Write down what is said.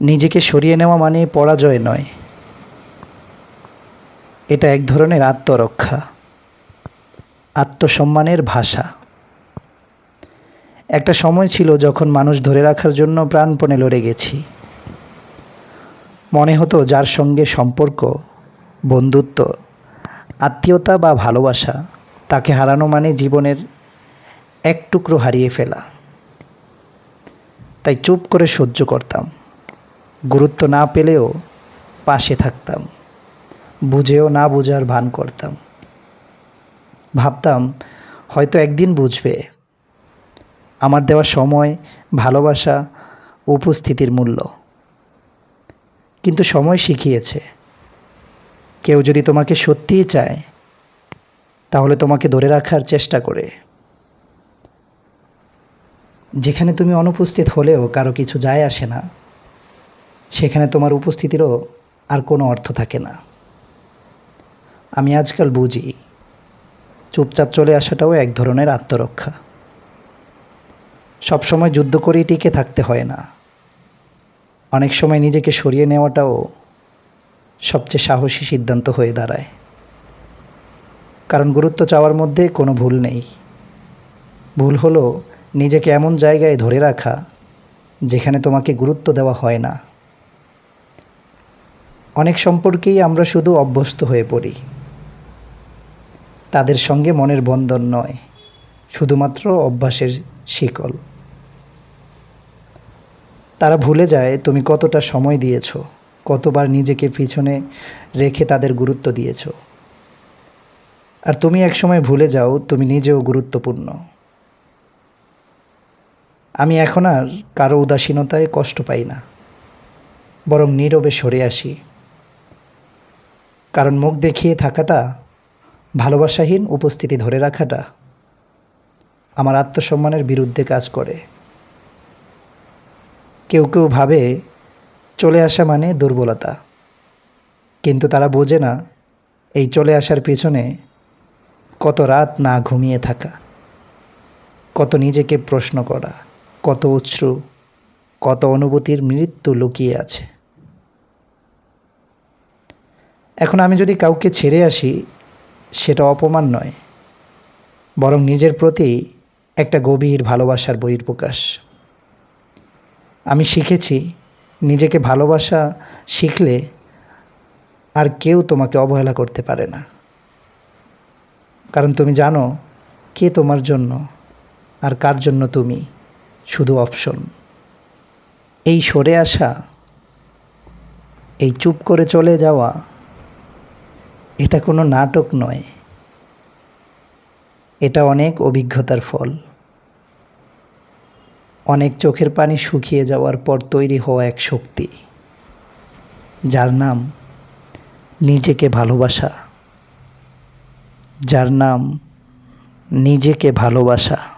নিজেকে সরিয়ে নেওয়া মানে পরাজয় নয়। এটা এক ধরনের আত্মরক্ষা, আত্মসম্মানের ভাষা। একটা সময় ছিল যখন মানুষ ধরে রাখার জন্য প্রাণপণে লড়ে গেছি। মনে হতো যার সঙ্গে সম্পর্ক, বন্ধুত্ব, আত্মীয়তা বা ভালোবাসা, তাকে হারানো মানে জীবনের এক টুকরো হারিয়ে ফেলা। তাই চুপ করে সহ্য করতাম। গুরুত্ব না পেলেও পাশে থাকতাম। বুঝেও না বোঝার ভান করতাম। ভাবতাম, হয়তো একদিন বুঝবে। আমার দেওয়া সময়, ভালোবাসা, উপস্থিতির মূল্য। কিন্তু সময় শিখিয়েছে। কেউ যদি তোমাকে সত্যিই চায়, তাহলে তোমাকে ধরে রাখার চেষ্টা করে। যেখানে তুমি অনুপস্থিত হলেও কারও কিছু যায় আসে না। সেখানে তোমার উপস্থিতিরও আর কোনো অর্থ থাকে না। আমি আজকাল বুঝি, চুপচাপ চলে আসাটাও এক ধরনের আত্মরক্ষা। সবসময় যুদ্ধ করেই টিকে থাকতে হয় না। অনেক সময় নিজেকে সরিয়ে নেওয়াটাও সবচেয়ে সাহসী সিদ্ধান্ত হয়ে দাঁড়ায়। কারণ গুরুত্ব চাওয়ার মধ্যে কোনো ভুল নেই। ভুল হলো নিজেকে এমন জায়গায় ধরে রাখা, যেখানে তোমাকে গুরুত্ব দেওয়া হয় না। অনেক সম্পর্কেই আমরা শুধু অভ্যস্ত হয়ে পড়ি। তাদের সঙ্গে মনের বন্ধন নয়, শুধুমাত্র অভ্যাসের শিকল। তারা ভুলে যায় তুমি কতটা সময় দিয়েছ, কতবার নিজেকে পিছনে রেখে তাদের গুরুত্ব দিয়েছ। আর তুমি একসময় ভুলে যাও তুমি নিজেও গুরুত্বপূর্ণ। আমি এখন আর কারও উদাসীনতায় কষ্ট পাই না, বরং নীরবে সরে আসি। কারণ মুখ দেখিয়ে থাকাটা ভালোবাসাহীন উপস্থিতি ধরে রাখাটা আমার আত্মসম্মানের বিরুদ্ধে কাজ করে। কেউ কেউ ভাবে চলে আসা মানে দুর্বলতা। কিন্তু তারা বোঝে না এই চলে আসার পেছনে কত রাত না ঘুমিয়ে থাকা, কত নিজেকে প্রশ্ন করা, কত উৎসু কত অনুভূতির মৃত্যু লুকিয়ে আছে। এখন আমি যদি কাউকে ছেড়ে আসি, সেটা অপমান নয়, বরং নিজের প্রতি একটা গভীর ভালোবাসার বহির্প্রকাশ আমি শিখেছি, নিজেকে ভালোবাসা শিখলে আর কেউ তোমাকে অবহেলা করতে পারে না। কারণ তুমি জানো, কে তোমার জন্য আর কার জন্য তুমি শুধু অপশন। এই সরে আসা, এই চুপ করে চলে যাওয়া এটা কোনো নাটক নয়। এটা অনেক অভিজ্ঞতার ফল। অনেক চোখের পানি শুকিয়ে যাওয়ার পর তৈরি হওয়া এক শক্তি, যার নাম নিজেকে ভালোবাসা। যার নাম নিজেকে ভালোবাসা।